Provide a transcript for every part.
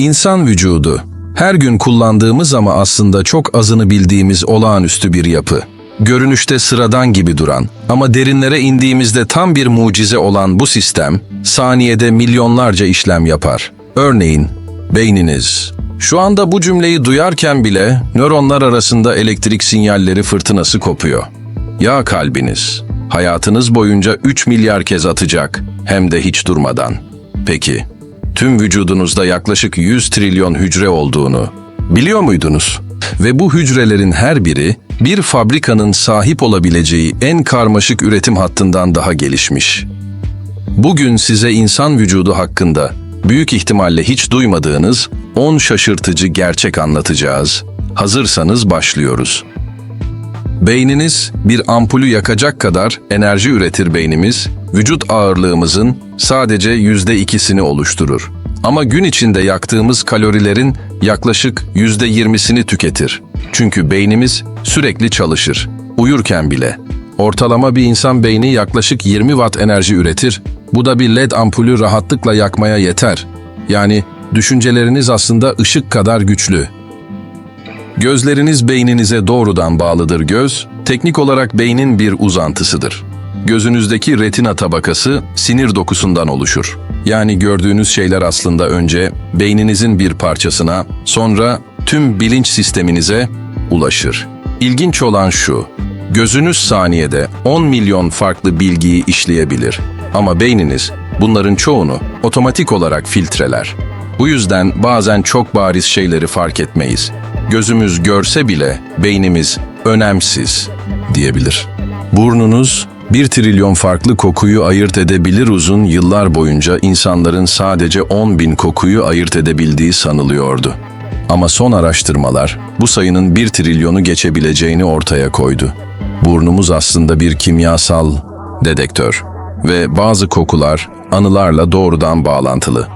İnsan vücudu, her gün kullandığımız ama aslında çok azını bildiğimiz olağanüstü bir yapı. Görünüşte sıradan gibi duran ama derinlere indiğimizde tam bir mucize olan bu sistem, saniyede milyonlarca işlem yapar. Örneğin, beyniniz. Şu anda bu cümleyi duyarken bile nöronlar arasında elektrik sinyalleri fırtınası kopuyor. Ya kalbiniz? Hayatınız boyunca 3 milyar kez atacak, hem de hiç durmadan. Peki, tüm vücudunuzda yaklaşık 100 trilyon hücre olduğunu biliyor muydunuz? Ve bu hücrelerin her biri bir fabrikanın sahip olabileceği en karmaşık üretim hattından daha gelişmiş. Bugün size insan vücudu hakkında büyük ihtimalle hiç duymadığınız 10 şaşırtıcı gerçek anlatacağız. Hazırsanız başlıyoruz. Beyniniz bir ampulü yakacak kadar enerji üretir beynimiz, vücut ağırlığımızın sadece yüzde ikisini oluşturur. Ama gün içinde yaktığımız kalorilerin yaklaşık yüzde yirmisini tüketir. Çünkü beynimiz sürekli çalışır, uyurken bile. Ortalama bir insan beyni yaklaşık 20 watt enerji üretir. Bu da bir led ampulü rahatlıkla yakmaya yeter. Yani düşünceleriniz aslında ışık kadar güçlü. Gözleriniz beyninize doğrudan bağlıdır göz, teknik olarak beynin bir uzantısıdır. Gözünüzdeki retina tabakası sinir dokusundan oluşur. Yani gördüğünüz şeyler aslında önce beyninizin bir parçasına, sonra tüm bilinç sisteminize ulaşır. İlginç olan şu, gözünüz saniyede 10 milyon farklı bilgiyi işleyebilir. Ama beyniniz bunların çoğunu otomatik olarak filtreler. Bu yüzden bazen çok bariz şeyleri fark etmeyiz. Gözümüz görse bile beynimiz önemsiz diyebilir. Burnunuz bir trilyon farklı kokuyu ayırt edebilir uzun yıllar boyunca insanların sadece 10 bin kokuyu ayırt edebildiği sanılıyordu. Ama son araştırmalar bu sayının 1 trilyonu geçebileceğini ortaya koydu. Burnumuz aslında bir kimyasal dedektör ve bazı kokular anılarla doğrudan bağlantılı.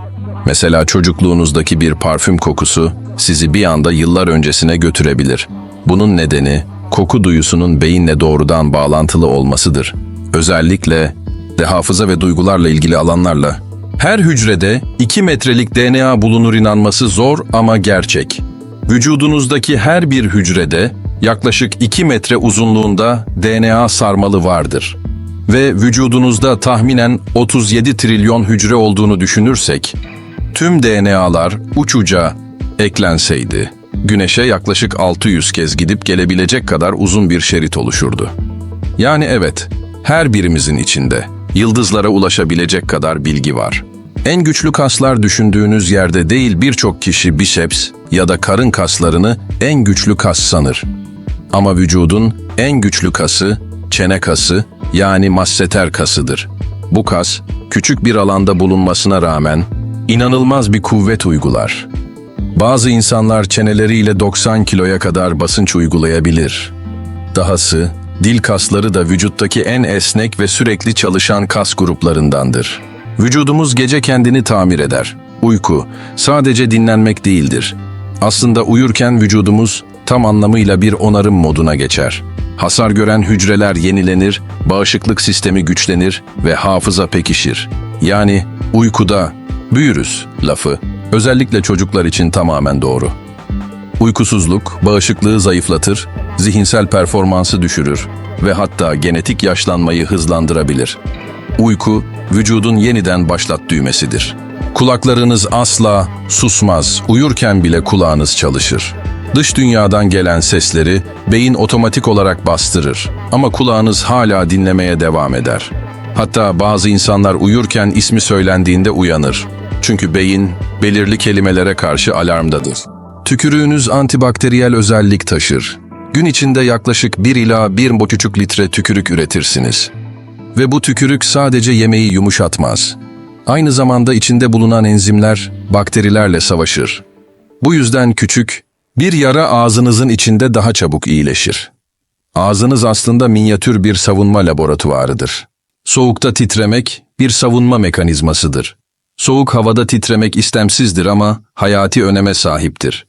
Mesela çocukluğunuzdaki bir parfüm kokusu sizi bir anda yıllar öncesine götürebilir. Bunun nedeni koku duyusunun beyinle doğrudan bağlantılı olmasıdır. Özellikle de hafıza ve duygularla ilgili alanlarla. Her hücrede 2 metrelik DNA bulunur inanması zor ama gerçek. Vücudunuzdaki her bir hücrede yaklaşık 2 metre uzunluğunda DNA sarmalı vardır. Ve vücudunuzda tahminen 37 trilyon hücre olduğunu düşünürsek, tüm DNA'lar uç uca eklenseydi, Güneş'e yaklaşık 600 kez gidip gelebilecek kadar uzun bir şerit oluşurdu. Yani evet, her birimizin içinde yıldızlara ulaşabilecek kadar bilgi var. En güçlü kaslar düşündüğünüz yerde değil birçok kişi biceps ya da karın kaslarını en güçlü kas sanır. Ama vücudun en güçlü kası çene kası yani masseter kasıdır. Bu kas küçük bir alanda bulunmasına rağmen inanılmaz bir kuvvet uygular. Bazı insanlar çeneleriyle 90 kiloya kadar basınç uygulayabilir. Dahası, dil kasları da vücuttaki en esnek ve sürekli çalışan kas gruplarındandır. Vücudumuz gece kendini tamir eder. Uyku, sadece dinlenmek değildir. Aslında uyurken vücudumuz tam anlamıyla bir onarım moduna geçer. Hasar gören hücreler yenilenir, bağışıklık sistemi güçlenir ve hafıza pekişir. Yani uykuda büyürüz lafı özellikle çocuklar için tamamen doğru. Uykusuzluk bağışıklığı zayıflatır, zihinsel performansı düşürür ve hatta genetik yaşlanmayı hızlandırabilir. Uyku, vücudun yeniden başlat düğmesidir. Kulaklarınız asla susmaz, uyurken bile kulağınız çalışır. Dış dünyadan gelen sesleri beyin otomatik olarak bastırır ama kulağınız hala dinlemeye devam eder. Hatta bazı insanlar uyurken ismi söylendiğinde uyanır. Çünkü beyin belirli kelimelere karşı alarmdadır. Tükürüğünüz antibakteriyel özellik taşır. Gün içinde yaklaşık 1 ila 1,5 litre tükürük üretirsiniz. Ve bu tükürük sadece yemeği yumuşatmaz. Aynı zamanda içinde bulunan enzimler bakterilerle savaşır. Bu yüzden küçük, bir yara ağzınızın içinde daha çabuk iyileşir. Ağzınız aslında minyatür bir savunma laboratuvarıdır. Soğukta titremek bir savunma mekanizmasıdır. Soğuk havada titremek istemsizdir ama hayati öneme sahiptir.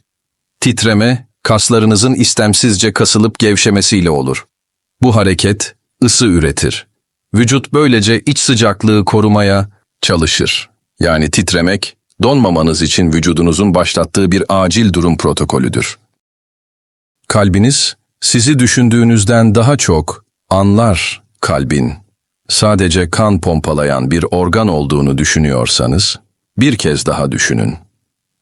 Titreme, kaslarınızın istemsizce kasılıp gevşemesiyle olur. Bu hareket ısı üretir. Vücut böylece iç sıcaklığı korumaya çalışır. Yani titremek donmamanız için vücudunuzun başlattığı bir acil durum protokolüdür. Kalbiniz, sizi düşündüğünüzden daha çok anlar kalbin. Sadece kan pompalayan bir organ olduğunu düşünüyorsanız, bir kez daha düşünün.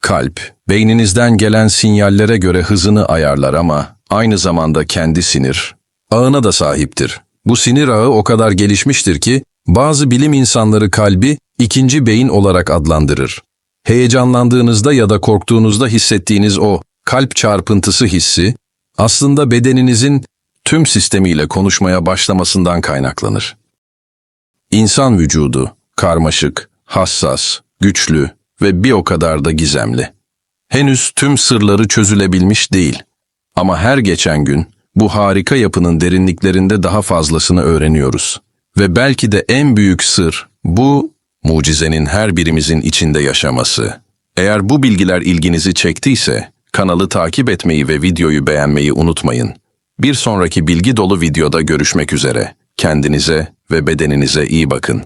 Kalp, beyninizden gelen sinyallere göre hızını ayarlar ama aynı zamanda kendi sinir, ağına da sahiptir. Bu sinir ağı o kadar gelişmiştir ki bazı bilim insanları kalbi ikinci beyin olarak adlandırır. Heyecanlandığınızda ya da korktuğunuzda hissettiğiniz o kalp çarpıntısı hissi aslında bedeninizin tüm sistemiyle konuşmaya başlamasından kaynaklanır. İnsan vücudu karmaşık, hassas, güçlü ve bir o kadar da gizemli. Henüz tüm sırları çözülebilmiş değil. Ama her geçen gün bu harika yapının derinliklerinde daha fazlasını öğreniyoruz. Ve belki de en büyük sır bu mucizenin her birimizin içinde yaşaması. Eğer bu bilgiler ilginizi çektiyse kanalı takip etmeyi ve videoyu beğenmeyi unutmayın. Bir sonraki bilgi dolu videoda görüşmek üzere. Kendinize ve bedeninize iyi bakın.